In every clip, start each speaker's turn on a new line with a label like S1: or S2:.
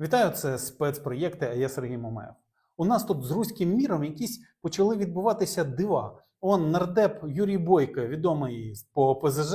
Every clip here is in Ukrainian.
S1: Вітаю, це спецпроєкти, а я Сергій Мамаєв. У нас тут з руським міром якісь почали відбуватися дива. Он нардеп Юрій Бойко, відомий по ПЗЖ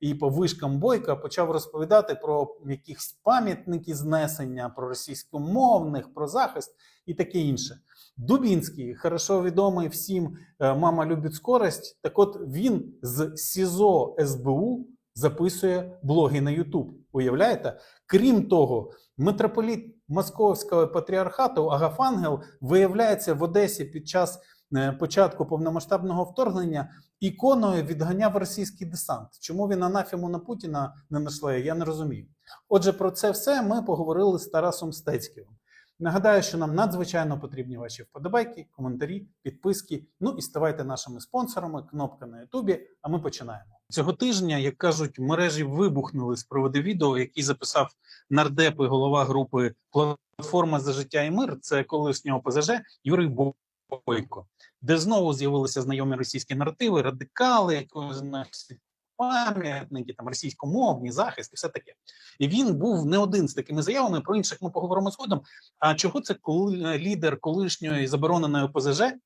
S1: і по вишкам Бойка, почав розповідати про якісь пам'ятники знесення, про російськомовних, про захист і таке інше. Дубінський, хорошо відомий всім е, мама любить скорость. Так от він з СІЗО СБУ записує блоги на Ютуб. Уявляєте? Крім того, митрополіт Московського патріархату Агафангел виявляється в Одесі під час е, початку повномасштабного вторгнення іконою відганяв російський десант. Чому він анафему на Путіна не нашле, я не розумію. Отже, про це все ми поговорили з Тарасом Стецьким. Нагадаю, що нам надзвичайно потрібні ваші вподобайки, коментарі, підписки. Ну і ставайте нашими спонсорами. Кнопка на Ютубі. А ми починаємо. Цього тижня, як кажуть, мережі вибухнули з приводу відео, який записав нардеп і голова групи Платформа за життя і мир. Це колишнього ПЗЖ Юрій Бойко, де знову з'явилися знайомі російські наративи, радикали, якось пам'ятники, там російськомовні захист і все таке. І він був не один з такими заявами. Про інших ми поговоримо згодом. А чого це коли лідер колишньої забороненої ОПЗЖ е,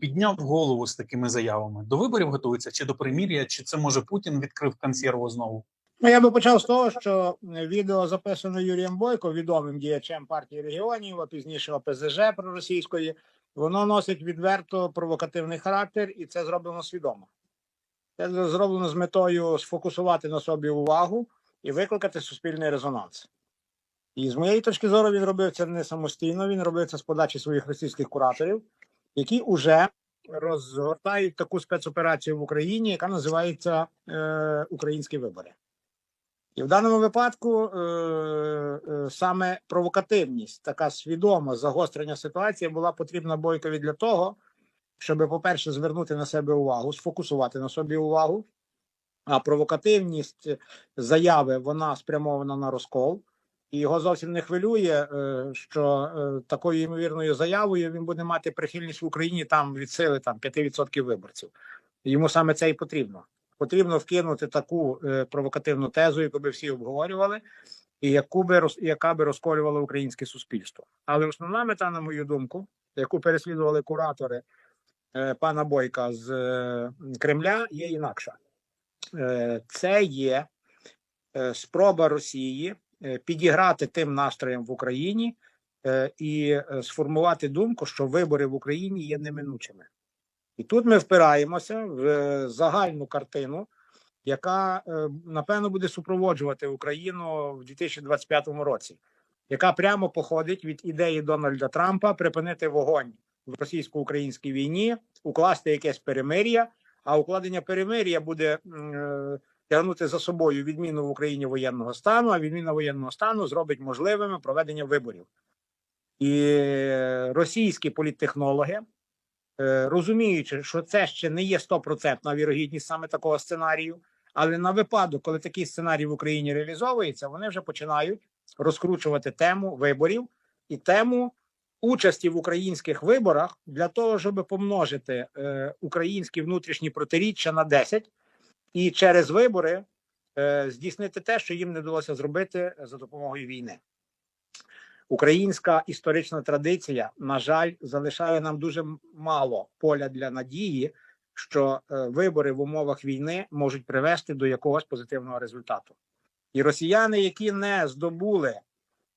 S1: підняв голову з такими заявами? До виборів готується чи до примір'я, чи це може Путін відкрив консерву знову?
S2: Ну, я би почав з того, що відео записане Юрієм Бойко, відомим діячем партії регіонів, а пізніше ОПЗЖ проросійської, воно носить відверто провокативний характер, і це зроблено свідомо. Це зроблено з метою сфокусувати на собі увагу і викликати суспільний резонанс. І з моєї точки зору він робив це не самостійно, він робив це з подачі своїх російських кураторів, які вже розгортають таку спецоперацію в Україні, яка називається е, Українські вибори. І в даному випадку е, е, саме провокативність, така свідома загострення ситуації була потрібна Бойкові для того, щоб, по-перше, звернути на себе увагу, сфокусувати на собі увагу. А провокативність заяви вона спрямована на розкол, і його зовсім не хвилює, е, що е, такою ймовірною заявою він буде мати прихильність в Україні там від сили там 5% виборців. Йому саме це і потрібно потрібно вкинути таку е, провокативну тезу, яку би всі обговорювали, і яку би яка би розколювала українське суспільство. Але основна мета, на мою думку, яку переслідували куратори е, пана Бойка з е, Кремля, є інакша. Е, це є е, спроба Росії е, підіграти тим настроєм в Україні е, і е, сформувати думку, що вибори в Україні є неминучими. І тут ми впираємося в е, загальну картину, яка е, напевно буде супроводжувати Україну в 2025 році, яка прямо походить від ідеї Дональда Трампа припинити вогонь в російсько-українській війні, укласти якесь перемир'я. А укладення перемир'я буде е, тягнути за собою відміну в Україні воєнного стану. А відміна воєнного стану зробить можливими проведення виборів. І російські політтехнологи Е, розуміючи, що це ще не є стопроцентна вірогідність саме такого сценарію, але на випадок, коли такий сценарій в Україні реалізовується, вони вже починають розкручувати тему виборів і тему участі в українських виборах для того, щоб помножити е, українські внутрішні протиріччя на 10 і через вибори е, здійснити те, що їм не вдалося зробити за допомогою війни. Українська історична традиція, на жаль, залишає нам дуже мало поля для надії, що е, вибори в умовах війни можуть привести до якогось позитивного результату. І росіяни, які не здобули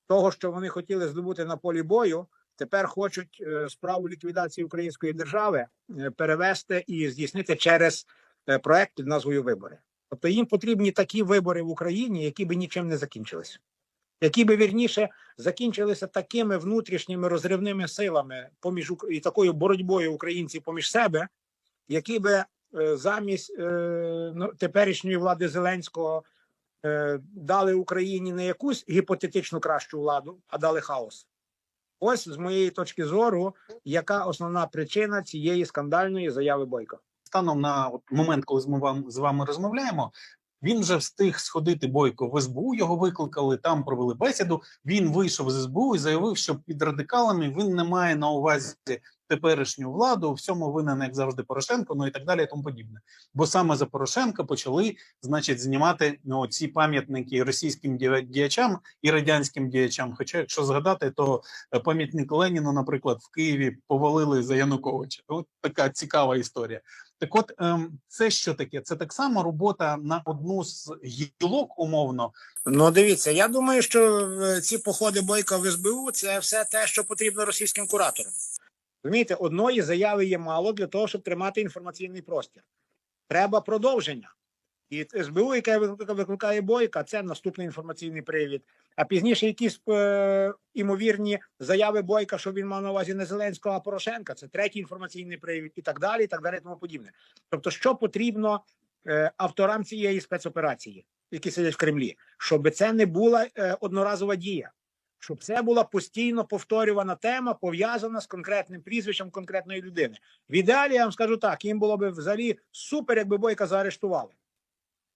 S2: того, що вони хотіли здобути на полі бою, тепер хочуть е, справу ліквідації української держави е, перевести і здійснити через е, проект під назвою Вибори. Тобто їм потрібні такі вибори в Україні, які би нічим не закінчились які би вірніше закінчилися такими внутрішніми розривними силами поміж і такою боротьбою українців поміж себе, які би замість ну, теперішньої влади Зеленського дали Україні не якусь гіпотетичну кращу владу, а дали хаос. Ось з моєї точки зору, яка основна причина цієї скандальної заяви Бойка.
S1: станом на от момент, коли ми вам з вами розмовляємо, він вже встиг сходити бойко в СБУ. Його викликали, там провели бесіду. Він вийшов з СБУ і заявив, що під радикалами він не має на увазі теперішню владу. У всьому винен, як завжди, Порошенко, ну і так далі, і тому подібне. Бо саме за Порошенка почали, значить, знімати ну, ці пам'ятники російським діячам і радянським діячам. Хоча, якщо згадати, то е, пам'ятник Леніну, наприклад, в Києві повалили за Януковича. От така цікава історія. Так, от ем, це що таке? Це так само робота на одну з гілок, умовно.
S2: Ну, дивіться, я думаю, що е, ці походи Бойка в СБУ це все те, що потрібно російським кураторам. Розумієте, одної заяви є мало для того, щоб тримати інформаційний простір. Треба продовження. І СБУ, яке викликає- викликає Бойка, це наступний інформаційний привід. А пізніше якісь е, імовірні заяви Бойка, що він мав на увазі не Зеленського, а Порошенка, це третій інформаційний привід, і так далі, і так далі, тому подібне. Тобто, що потрібно е, авторам цієї спецоперації, які сидять в Кремлі, щоб це не була е, одноразова дія, щоб це була постійно повторювана тема, пов'язана з конкретним прізвищем конкретної людини. В ідеалі я вам скажу так: їм було б взагалі супер, якби бойка заарештували.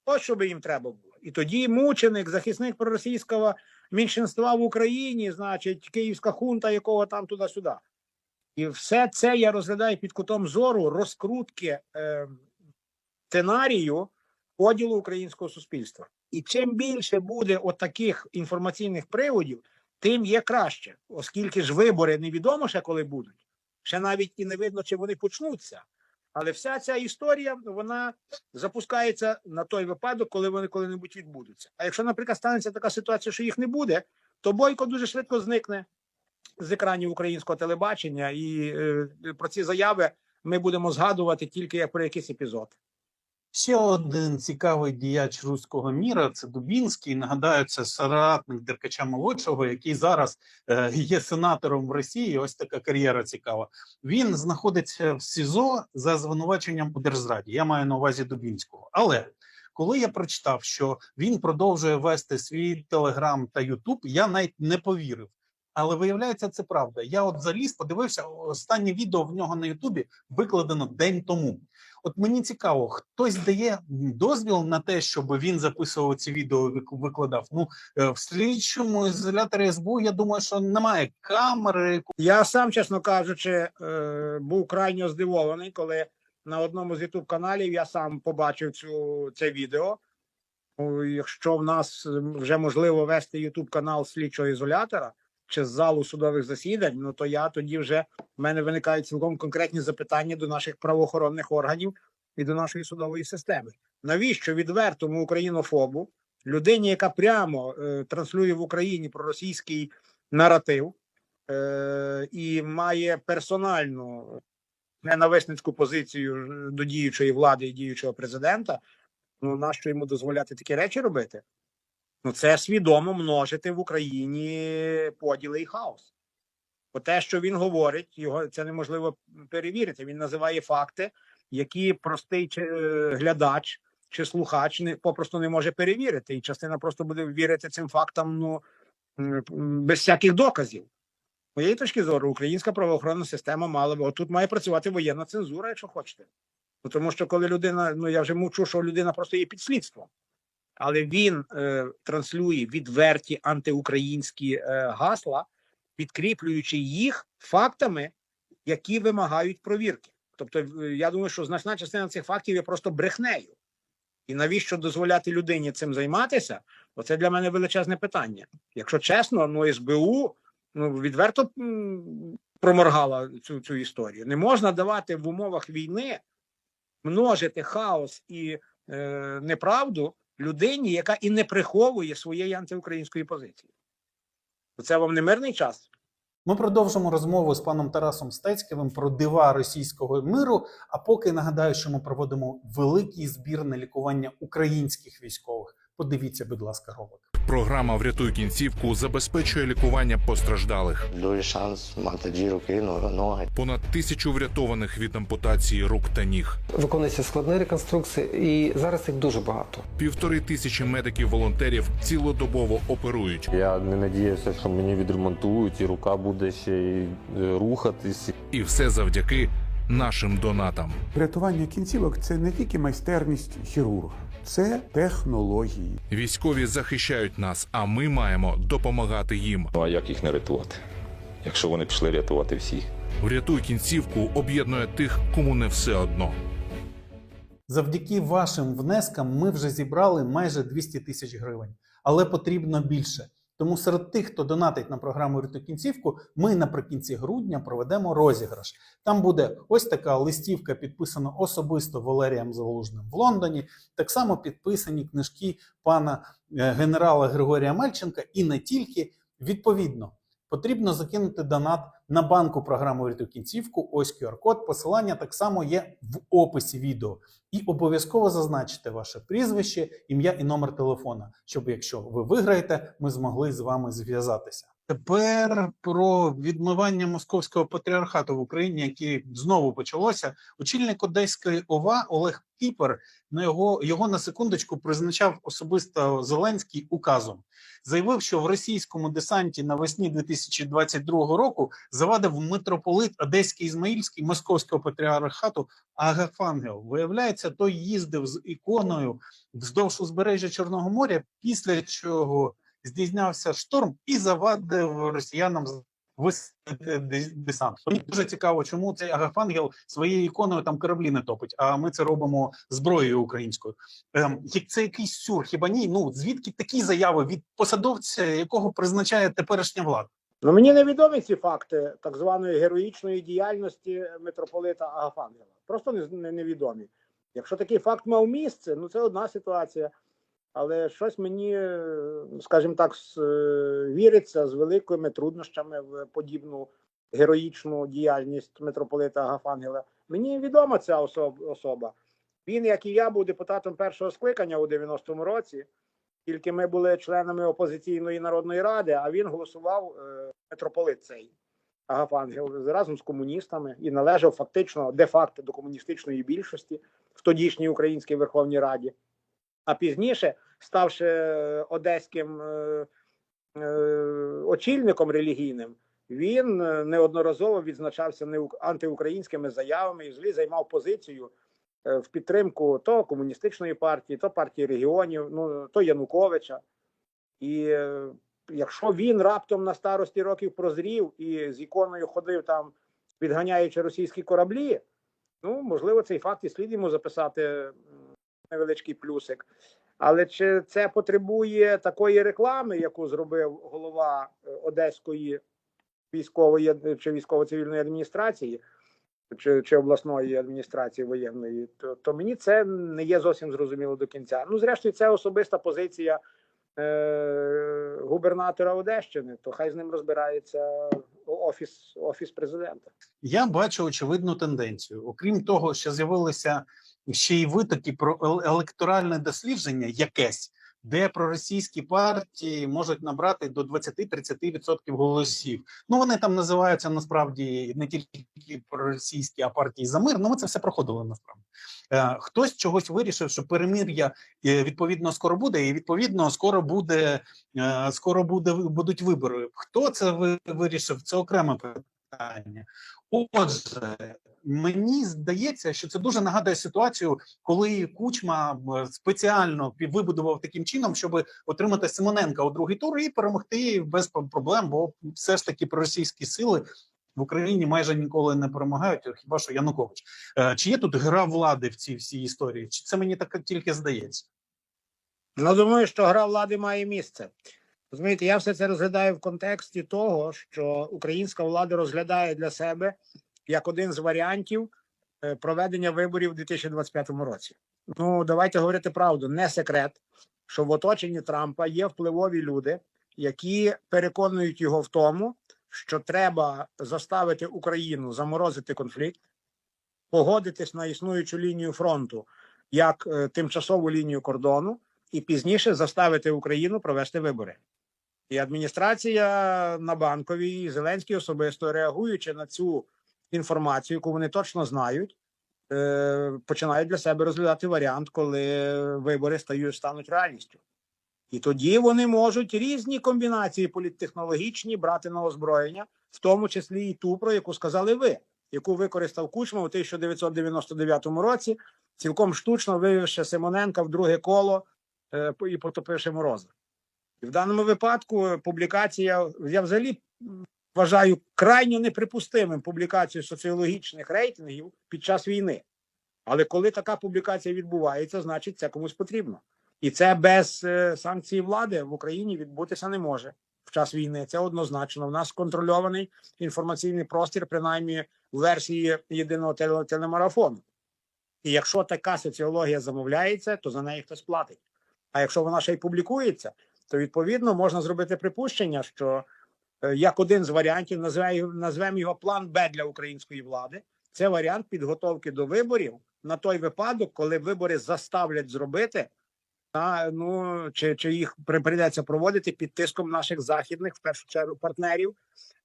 S2: Ось що би їм треба було. І тоді мученик, захисник проросійського меншинства в Україні, значить, київська хунта, якого там туди-сюди. І все це я розглядаю під кутом зору розкрутки е, сценарію поділу українського суспільства. І чим більше буде отаких інформаційних приводів, тим є краще, оскільки ж вибори невідомо ще коли будуть. Ще навіть і не видно, чи вони почнуться. Але вся ця історія вона запускається на той випадок, коли вони коли-небудь відбудуться. А якщо, наприклад, станеться така ситуація, що їх не буде, то бойко дуже швидко зникне з екранів українського телебачення, і е, про ці заяви ми будемо згадувати тільки як про якийсь епізод.
S1: Ще один цікавий діяч руського міра це Дубінський. Нагадаю, це соратник Деркача молодшого, який зараз е, є сенатором в Росії. Ось така кар'єра цікава. Він знаходиться в СІЗО за звинуваченням у держзраді. Я маю на увазі Дубінського. Але коли я прочитав, що він продовжує вести свій телеграм та Ютуб, я навіть не повірив. Але виявляється, це правда. Я от заліз, подивився останнє відео в нього на Ютубі викладено день тому. От мені цікаво, хтось дає дозвіл на те, щоб він записував ці відео, вик- викладав. Ну е, в слідчому ізоляторі СБУ, я думаю, що немає камери.
S2: Я сам, чесно кажучи, е, був крайньо здивований, коли на одному з youtube каналів я сам побачив цю це відео. Ну, Якщо в нас вже можливо вести youtube канал слідчого ізолятора чи з залу судових засідань, ну то я тоді вже в мене виникають цілком конкретні запитання до наших правоохоронних органів і до нашої судової системи. Навіщо відвертому українофобу, людині, яка прямо е, транслює в Україні проросійський наратив, е, і має персональну ненависницьку позицію до діючої влади і діючого президента, ну нащо йому дозволяти такі речі робити? Ну, це свідомо множити в Україні поділи і хаос. Бо те, що він говорить, його це неможливо перевірити. Він називає факти, які простий е, глядач чи слухач не попросту не може перевірити. І частина просто буде вірити цим фактам ну, без всяких доказів. Моєї точки зору, українська правоохоронна система мала би отут має працювати воєнна цензура, якщо хочете. Ну, тому що коли людина, ну я вже мовчу, що людина просто є під слідством, але він е, транслює відверті антиукраїнські е, гасла, підкріплюючи їх фактами, які вимагають провірки. Тобто, е, я думаю, що значна частина цих фактів є просто брехнею. І навіщо дозволяти людині цим займатися? Оце для мене величезне питання. Якщо чесно, ну СБУ ну, відверто проморгала цю, цю історію. Не можна давати в умовах війни множити хаос і е, неправду людині, яка і не приховує своєї антиукраїнської позиції. Це вам не мирний час.
S1: Ми продовжимо розмову з паном Тарасом Стецьким про дива російського миру. А поки нагадаю, що ми проводимо великий збір на лікування українських військових. Подивіться, будь ласка, ролик.
S3: Програма Врятуй кінцівку забезпечує лікування постраждалих.
S4: Дуже шанс мати дві руки, ноги.
S3: Понад тисячу врятованих від ампутації рук та ніг.
S5: Виконується складні реконструкції, і зараз їх дуже багато.
S3: Півтори тисячі медиків-волонтерів цілодобово оперують.
S6: Я не надіявся, що мені відремонтують, і рука буде ще й е, рухатись.
S3: І все завдяки нашим донатам.
S7: Рятування кінцівок це не тільки майстерність хірурга, це технології.
S3: Військові захищають нас, а ми маємо допомагати їм.
S8: Ну а як їх не рятувати, якщо вони пішли рятувати всіх?
S3: Врятуй кінцівку об'єднує тих, кому не все одно.
S1: Завдяки вашим внескам ми вже зібрали майже 200 тисяч гривень, але потрібно більше. Тому серед тих, хто донатить на програму «Рятуй кінцівку, ми наприкінці грудня проведемо розіграш. Там буде ось така листівка, підписана особисто Валерієм Залужним в Лондоні. Так само підписані книжки пана е, генерала Григорія Мальченка, і не тільки відповідно. Потрібно закинути донат на банку програму «Рятуй кінцівку. Ось QR-код. Посилання так само є в описі відео. І обов'язково зазначте ваше прізвище, ім'я і номер телефона, щоб якщо ви виграєте, ми змогли з вами зв'язатися. Тепер про відмивання московського патріархату в Україні, яке знову почалося. Очільник Одеської ОВА Олег Кіпер на його його на секундочку призначав особисто Зеленський указом. Заявив, що в російському десанті навесні 2022 року завадив митрополит Одеський Ізмаїльський московського патріархату Агафангел. Виявляється, той їздив з іконою вздовж узбережжя Чорного моря, після чого здійснявся шторм і завадив росіянам висадити десант. Мені дуже цікаво, чому цей Агафангел своєю іконою там кораблі не топить, а ми це робимо зброєю українською. Ем, це якийсь сюр, хіба ні? Ну звідки такі заяви від посадовця, якого призначає теперішня влада?
S2: Ну мені невідомі ці факти так званої героїчної діяльності митрополита Агафангела. Просто не, невідомі. Якщо такий факт мав місце, ну це одна ситуація. Але щось мені, скажімо так, е, віриться з великими труднощами в подібну героїчну діяльність митрополита Агафангела. Мені відома ця особа. Він, як і я, був депутатом першого скликання у 90-му році. Тільки ми були членами опозиційної народної ради, а він голосував е, митрополит цей Агафангел разом з комуністами і належав фактично де-факто до комуністичної більшості в тодішній Українській Верховній Раді. А пізніше, ставши е, одеським е, е, очільником релігійним, він неодноразово відзначався антиукраїнськими заявами і взагалі займав позицію в підтримку то комуністичної партії, то партії регіонів, ну то Януковича. І якщо він раптом на старості років прозрів і з іконою ходив там, відганяючи російські кораблі, ну можливо, цей факт і слід йому записати невеличкий плюсик. Але чи це потребує такої реклами, яку зробив голова е, Одеської військової чи військово-цивільної адміністрації, чи, чи обласної адміністрації воєнної, то, то мені це не є зовсім зрозуміло до кінця. Ну, зрештою, це особиста позиція е, губернатора Одещини, то хай з ним розбирається офіс, офіс президента.
S1: Я бачу очевидну тенденцію. Окрім того, що з'явилися ще й витоки про електоральне дослідження якесь, де проросійські партії можуть набрати до 20-30% голосів. Ну вони там називаються насправді не тільки проросійські, а партії за мир. Ну ми це все проходили насправді. Е, хтось чогось вирішив, що перемир'я е, відповідно скоро буде, і відповідно скоро буде е, скоро буде будуть вибори. Хто це вирішив? Це окреме питання. Отже, мені здається, що це дуже нагадує ситуацію, коли Кучма спеціально вибудував таким чином, щоб отримати Симоненка у другий тур і перемогти без проблем, бо все ж таки проросійські сили в Україні майже ніколи не перемагають, хіба що Янукович. Е, Чи є тут гра влади в цій всій історії? Чи це мені так тільки здається?
S2: Ну, думаю, що гра влади має місце. Розумієте, я все це розглядаю в контексті того, що українська влада розглядає для себе як один з варіантів е, проведення виборів у 2025 році. Ну, давайте говорити правду. Не секрет, що в оточенні Трампа є впливові люди, які переконують його в тому, що треба заставити Україну заморозити конфлікт, погодитись на існуючу лінію фронту як е, тимчасову лінію кордону і пізніше заставити Україну провести вибори. І адміністрація на банковій, і Зеленський особисто реагуючи на цю інформацію, яку вони точно знають, е, починають для себе розглядати варіант, коли вибори стають стануть реальністю. І тоді вони можуть різні комбінації політтехнологічні брати на озброєння, в тому числі і ту, про яку сказали ви, яку використав Кучма у 1999 році, цілком штучно вивівши Симоненка в друге коло е, і потопивши мороза. І в даному випадку публікація, я взагалі вважаю крайньо неприпустимим публікацію соціологічних рейтингів під час війни. Але коли така публікація відбувається, значить це комусь потрібно. І це без е, санкцій влади в Україні відбутися не може в час війни. Це однозначно. У нас контрольований інформаційний простір, принаймні в версії єдиного телемарафону. І якщо така соціологія замовляється, то за неї хтось платить. А якщо вона ще й публікується, то відповідно можна зробити припущення, що е, як один з варіантів назвемо його план Б для української влади. Це варіант підготовки до виборів на той випадок, коли вибори заставлять зробити, а, ну чи, чи їх при- прийдеться проводити під тиском наших західних, в першу чергу, партнерів,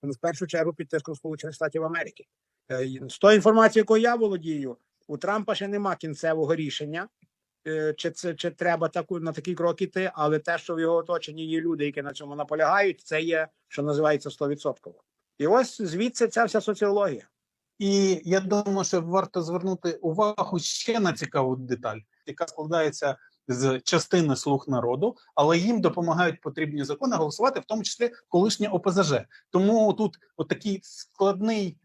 S2: в першу чергу під тиском Сполучених Штатів Америки. Е, З тої інформації, якою я володію, у Трампа ще нема кінцевого рішення. Е, Чи це чи треба таку на такий крок іти, але те, що в його оточенні є люди, які на цьому наполягають, це є, що називається 100%. І ось звідси ця вся соціологія.
S1: І я думаю, що варто звернути увагу ще на цікаву деталь, яка складається з частини слуг народу, але їм допомагають потрібні закони голосувати, в тому числі колишнє ОПЗЖ. Тому тут отакий складний,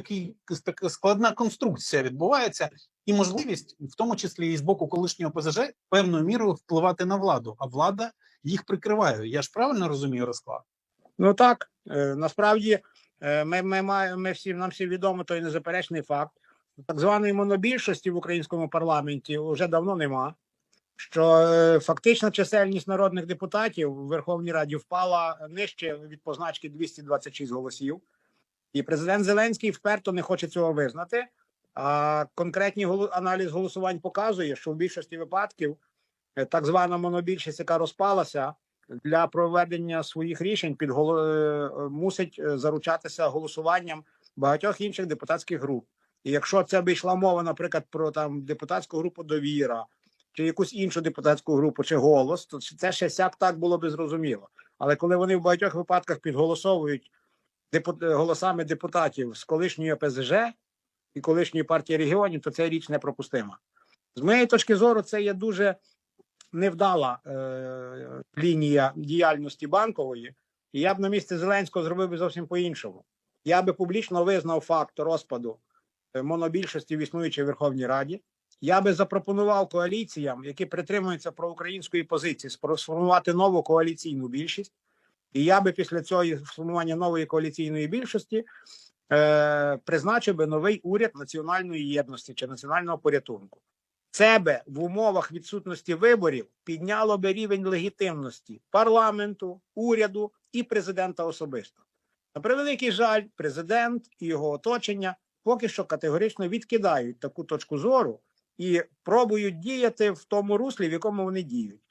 S1: такий така складна конструкція відбувається, і можливість, в тому числі і з боку колишнього ОПЗЖ, певною мірою впливати на владу, а влада їх прикриває. Я ж правильно розумію розклад?
S2: Ну так е, насправді е, ми, ми маємо ми всі нам всім відомо той незаперечний факт. Так званої монобільшості в українському парламенті вже давно нема. Що е, фактична чисельність народних депутатів в Верховній Раді впала нижче від позначки 226 голосів, і президент Зеленський вперто не хоче цього визнати. А конкретний аналіз голосувань показує, що в більшості випадків е, так звана монобільшість, яка розпалася, для проведення своїх рішень під голо- е, мусить е, заручатися голосуванням багатьох інших депутатських груп. І якщо це би йшла мова, наприклад, про там депутатську групу довіра чи якусь іншу депутатську групу, чи голос, то це ще сяк так було би зрозуміло. Але коли вони в багатьох випадках підголосовують депут... голосами депутатів з колишньої ОПЗЖ і колишньої партії регіонів, то ця річ непропустима. З моєї точки зору, це є дуже невдала е, лінія діяльності банкової, і я б на місці Зеленського зробив би зовсім по-іншому. Я би публічно визнав факт розпаду е, монобільшості в існуючій Верховній Раді. Я би запропонував коаліціям, які притримуються проукраїнської позиції, сформувати нову коаліційну більшість. І я би після цього сформування нової коаліційної більшості е, призначив би новий уряд національної єдності чи національного порятунку. Це би в умовах відсутності виборів підняло би рівень легітимності парламенту, уряду і президента особисто. На превеликий жаль, президент і його оточення поки що категорично відкидають таку точку зору і пробують діяти в тому руслі, в якому вони діють.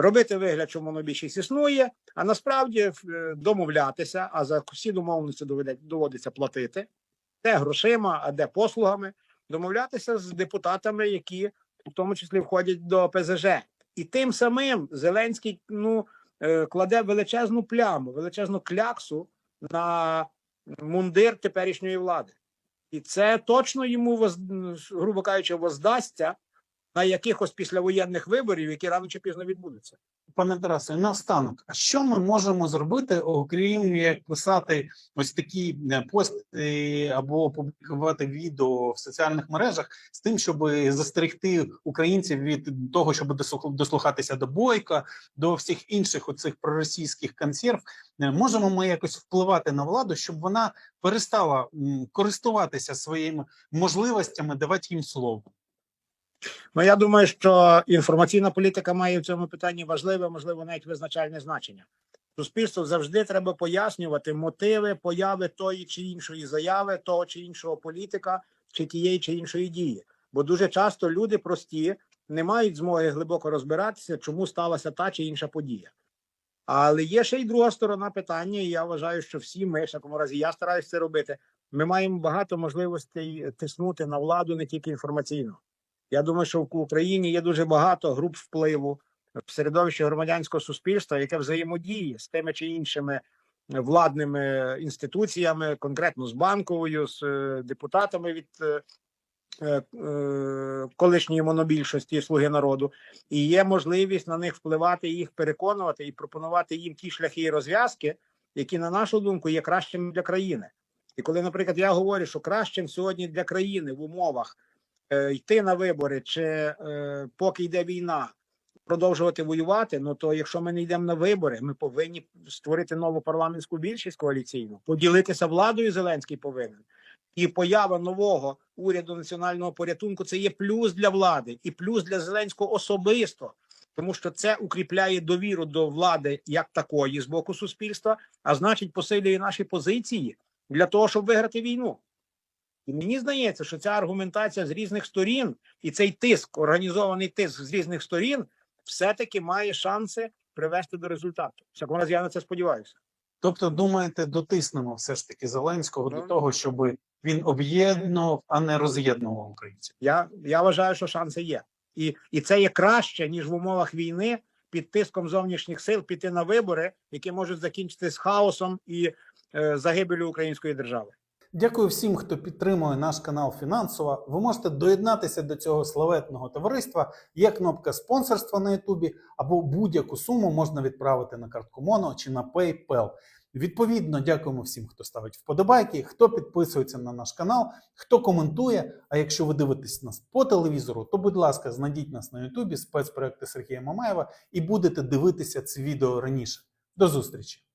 S2: Робити вигляд, що монобільшість існує, а насправді е, домовлятися, а за всі домовленості доводиться платити, де грошима, а де послугами, домовлятися з депутатами, які в тому числі входять до ПЗЖ. І тим самим Зеленський ну, е, кладе величезну пляму, величезну кляксу на мундир теперішньої влади. І це точно йому, грубо кажучи, воздасться на якихось післявоєнних виборів, які рано чи пізно відбудуться.
S1: Пане Тарасе, наостанок, а що ми можемо зробити, окрім як писати ось такі е, пости або публікувати відео в соціальних мережах з тим, щоб застерегти українців від того, щоб дослухатися до бойка, до всіх інших оцих проросійських консерв? Е, Можемо ми якось впливати на владу, щоб вона перестала користуватися своїми можливостями, давати їм слово?
S2: Ну я думаю, що інформаційна політика має в цьому питанні важливе, можливо, навіть визначальне значення. Суспільству завжди треба пояснювати мотиви появи тої чи іншої заяви, того чи іншого політика, чи тієї чи іншої дії. Бо дуже часто люди прості не мають змоги глибоко розбиратися, чому сталася та чи інша подія. Але є ще й друга сторона питання, і я вважаю, що всі ми, в такому разі, я стараюся це робити. Ми маємо багато можливостей тиснути на владу не тільки інформаційно. Я думаю, що в Україні є дуже багато груп впливу в середовищі громадянського суспільства, яке взаємодіє з тими чи іншими владними інституціями, конкретно з банковою, з е, депутатами від е, е, е, колишньої монобільшості слуги народу, і є можливість на них впливати, їх переконувати і пропонувати їм ті шляхи і розв'язки, які, на нашу думку, є кращими для країни. І коли, наприклад, я говорю, що кращим сьогодні для країни в умовах е, йти на вибори, чи е, поки йде війна, продовжувати воювати, ну то якщо ми не йдемо на вибори, ми повинні створити нову парламентську більшість коаліційну, поділитися владою. Зеленський повинен. І поява нового уряду національного порятунку це є плюс для влади і плюс для Зеленського особисто, тому що це укріпляє довіру до влади як такої з боку суспільства, а значить, посилює наші позиції для того, щоб виграти війну. І мені здається, що ця аргументація з різних сторін і цей тиск, організований тиск з різних сторін, все-таки має шанси привести до результату. Всякому разі, я на це сподіваюся.
S1: Тобто, думаєте, дотиснемо все ж таки Зеленського до
S2: Ну.
S1: того, щоб він об'єднував, а не роз'єднував українців.
S2: Я, я вважаю, що шанси є. І, і це є краще, ніж в умовах війни під тиском зовнішніх сил піти на вибори, які можуть закінчитись хаосом і е, загибелю української держави.
S1: Дякую всім, хто підтримує наш канал фінансово. Ви можете доєднатися до цього славетного товариства. Є кнопка спонсорства на Ютубі, або будь-яку суму можна відправити на картку Моно чи на PayPal. Відповідно, дякуємо всім, хто ставить вподобайки, хто підписується на наш канал, хто коментує. А якщо ви дивитесь нас по телевізору, то будь ласка, знайдіть нас на Ютубі спецпроекти Сергія Мамаєва і будете дивитися це відео раніше. До зустрічі!